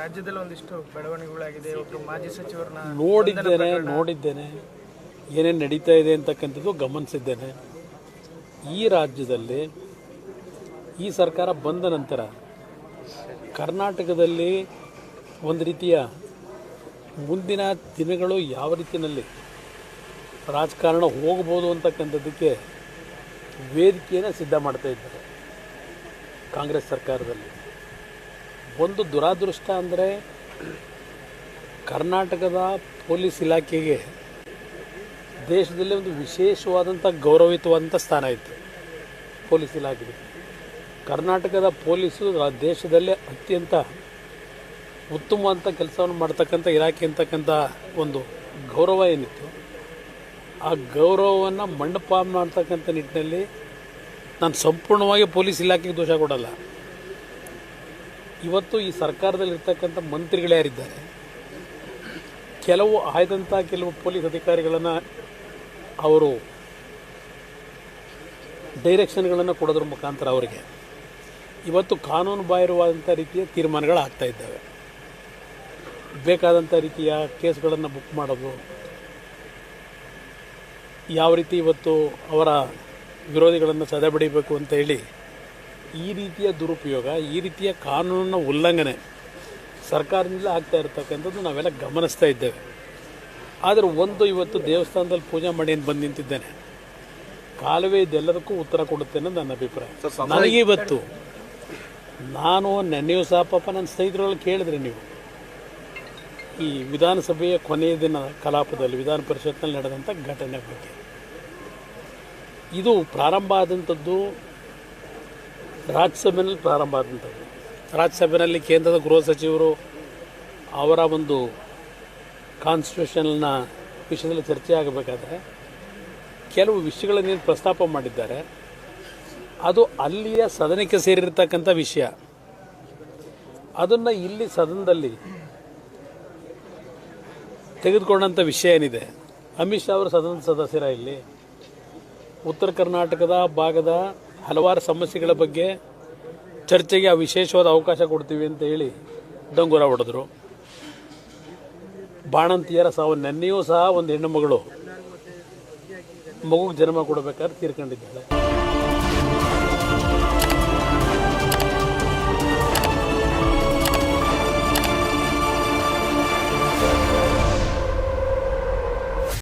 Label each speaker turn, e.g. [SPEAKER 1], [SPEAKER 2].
[SPEAKER 1] ರಾಜ್ಯದಲ್ಲಿ ಒಂದಿಷ್ಟು ಬೆಳವಣಿಗೆಗಳಾಗಿದೆ. ಒಬ್ಬರು ಮಾಜಿ ಸಚಿವರನ್ನ
[SPEAKER 2] ನೋಡಿದ್ದೇನೆ ನೋಡಿದ್ದೇನೆ ಏನೇನು ನಡೀತಾ ಇದೆ ಅಂತಕ್ಕಂಥದ್ದು ಗಮನಿಸಿದ್ದೇನೆ. ಈ ರಾಜ್ಯದಲ್ಲಿ ಈ ಸರ್ಕಾರ ಬಂದ ನಂತರ ಕರ್ನಾಟಕದಲ್ಲಿ ಒಂದು ರೀತಿಯ ಮುಂದಿನ ದಿನಗಳು ಯಾವ ರೀತಿಯಲ್ಲಿ ರಾಜಕಾರಣ ಹೋಗ್ಬೋದು ಅಂತಕ್ಕಂಥದ್ದಕ್ಕೆ ವೇದಿಕೆಯನ್ನು ಸಿದ್ಧ ಮಾಡ್ತಾ ಇದ್ದಾರೆ ಕಾಂಗ್ರೆಸ್ ಸರ್ಕಾರದಲ್ಲಿ. ಒಂದು ದುರಾದೃಷ್ಟ ಅಂದರೆ ಕರ್ನಾಟಕದ ಪೊಲೀಸ್ ಇಲಾಖೆಗೆ ದೇಶದಲ್ಲಿ ಒಂದು ವಿಶೇಷವಾದಂಥ ಗೌರವಿತವಾದಂಥ ಸ್ಥಾನ ಇತ್ತು ಪೊಲೀಸ್ ಇಲಾಖೆಗೆ. ಕರ್ನಾಟಕದ ಪೊಲೀಸು ದೇಶದಲ್ಲೇ ಅತ್ಯಂತ ಉತ್ತಮವಂಥ ಕೆಲಸವನ್ನು ಮಾಡ್ತಕ್ಕಂಥ ಇಲಾಖೆ ಅಂತಕ್ಕಂಥ ಒಂದು ಗೌರವ ಏನಿತ್ತು, ಆ ಗೌರವವನ್ನು ಮಂಡಪ ಮಾಡ್ತಕ್ಕಂಥ ನಿಟ್ಟಿನಲ್ಲಿ ನಾನು ಸಂಪೂರ್ಣವಾಗಿ ಪೊಲೀಸ್ ಇಲಾಖೆಗೆ ದೋಷ ಕೊಡಲ್ಲ. ಇವತ್ತು ಈ ಸರ್ಕಾರದಲ್ಲಿರ್ತಕ್ಕಂಥ ಮಂತ್ರಿಗಳು ಯಾರಿದ್ದಾರೆ? ಕೆಲವು ಆಯ್ದಂಥ ಕೆಲವು ಪೊಲೀಸ್ ಅಧಿಕಾರಿಗಳನ್ನು ಅವರು ಡೈರೆಕ್ಷನ್ಗಳನ್ನು ಕೊಡೋದ್ರ ಮುಖಾಂತರ ಅವರಿಗೆ ಇವತ್ತು ಕಾನೂನು ಬಾಹಿರವಾದಂಥ ರೀತಿಯ ತೀರ್ಮಾನಗಳು ಆಗ್ತಾ ಇದ್ದಾವೆ. ಬೇಕಾದಂಥ ರೀತಿಯ ಕೇಸ್ಗಳನ್ನು ಬುಕ್ ಮಾಡೋದು, ಯಾವ ರೀತಿ ಇವತ್ತು ಅವರ ವಿರೋಧಿಗಳನ್ನು ಸದೆಬಡಿಬೇಕು ಅಂತ ಹೇಳಿ ಈ ರೀತಿಯ ದುರುಪಯೋಗ ಈ ರೀತಿಯ ಕಾನೂನಿನ ಉಲ್ಲಂಘನೆ ಸರ್ಕಾರದಿಂದ ಆಗ್ತಾ ಇರತಕ್ಕಂಥದ್ದು ನಾವೆಲ್ಲ ಗಮನಿಸ್ತಾ ಇದ್ದೇವೆ. ಆದರೆ ಒಂದು ಇವತ್ತು ದೇವಸ್ಥಾನದಲ್ಲಿ ಪೂಜೆ ಮಾಡಿ ಅಂತ ಬಂದು ನಿಂತಿದ್ದೇನೆ. ಕಾಲುವೆ ಇದೆಲ್ಲದಕ್ಕೂ ಉತ್ತರ ಕೊಡುತ್ತೆ ಅನ್ನೋದು ನನ್ನ ಅಭಿಪ್ರಾಯ. ನನಗೆ ಇವತ್ತು ನಾನು ನೆನೆಯೂ ಸಹ ಪಾಪ ನನ್ನ ಸ್ನೇಹಿತರೊಳಗೆ ಕೇಳಿದ್ರಿ ನೀವು. ಈ ವಿಧಾನಸಭೆಯ ಕೊನೆಯ ದಿನ ಕಲಾಪದಲ್ಲಿ ವಿಧಾನ ಪರಿಷತ್ನಲ್ಲಿ ನಡೆದಂಥ ಘಟನೆ ಬಗ್ಗೆ. ಇದು ಪ್ರಾರಂಭ ಆದಂಥದ್ದು ರಾಜ್ಯಸಭೆಯಲ್ಲಿ ಪ್ರಾರಂಭ ಆದಂಥದ್ದು ರಾಜ್ಯಸಭೆಯಲ್ಲಿ ಕೇಂದ್ರದ ಗೃಹ ಸಚಿವರು ಅವರ ಒಂದು ಕಾನ್ಸ್ಟಿಟ್ಯೂಷನ್ನ ವಿಷಯದಲ್ಲಿ ಚರ್ಚೆ ಆಗಬೇಕಾದ್ರೆ ಕೆಲವು ವಿಷಯಗಳನ್ನೇನು ಪ್ರಸ್ತಾಪ ಮಾಡಿದ್ದಾರೆ, ಅದು ಅಲ್ಲಿಯ ಸದನಕ್ಕೆ ಸೇರಿರ್ತಕ್ಕಂಥ ವಿಷಯ. ಅದನ್ನು ಇಲ್ಲಿ ಸದನದಲ್ಲಿ ತೆಗೆದುಕೊಂಡಂಥ ವಿಷಯ ಏನಿದೆ? ಅಮಿತ್ ಶಾ ಅವರು ಸದನದ ಸದಸ್ಯರ ಇಲ್ಲಿ ಉತ್ತರ ಕರ್ನಾಟಕದ ಭಾಗದ ಹಲವಾರು ಸಮಸ್ಯೆಗಳ ಬಗ್ಗೆ ಚರ್ಚೆಗೆ ಆ ವಿಶೇಷವಾದ ಅವಕಾಶ ಕೊಡ್ತೀವಿ ಅಂತ ಹೇಳಿ ದಂಗುರ ಹೊಡೆದ್ರು. ಬಾಣಂತಿಯರ ಸಾವು, ನೆನ್ನೆಯೂ ಸಹ ಒಂದು ಹೆಣ್ಣು ಮಗಳು ಮಗುಗೆ ಜನ್ಮ ಕೊಡಬೇಕಾದ್ರೆ ತೀರ್ಕೊಂಡಿದ್ದಾಳೆ.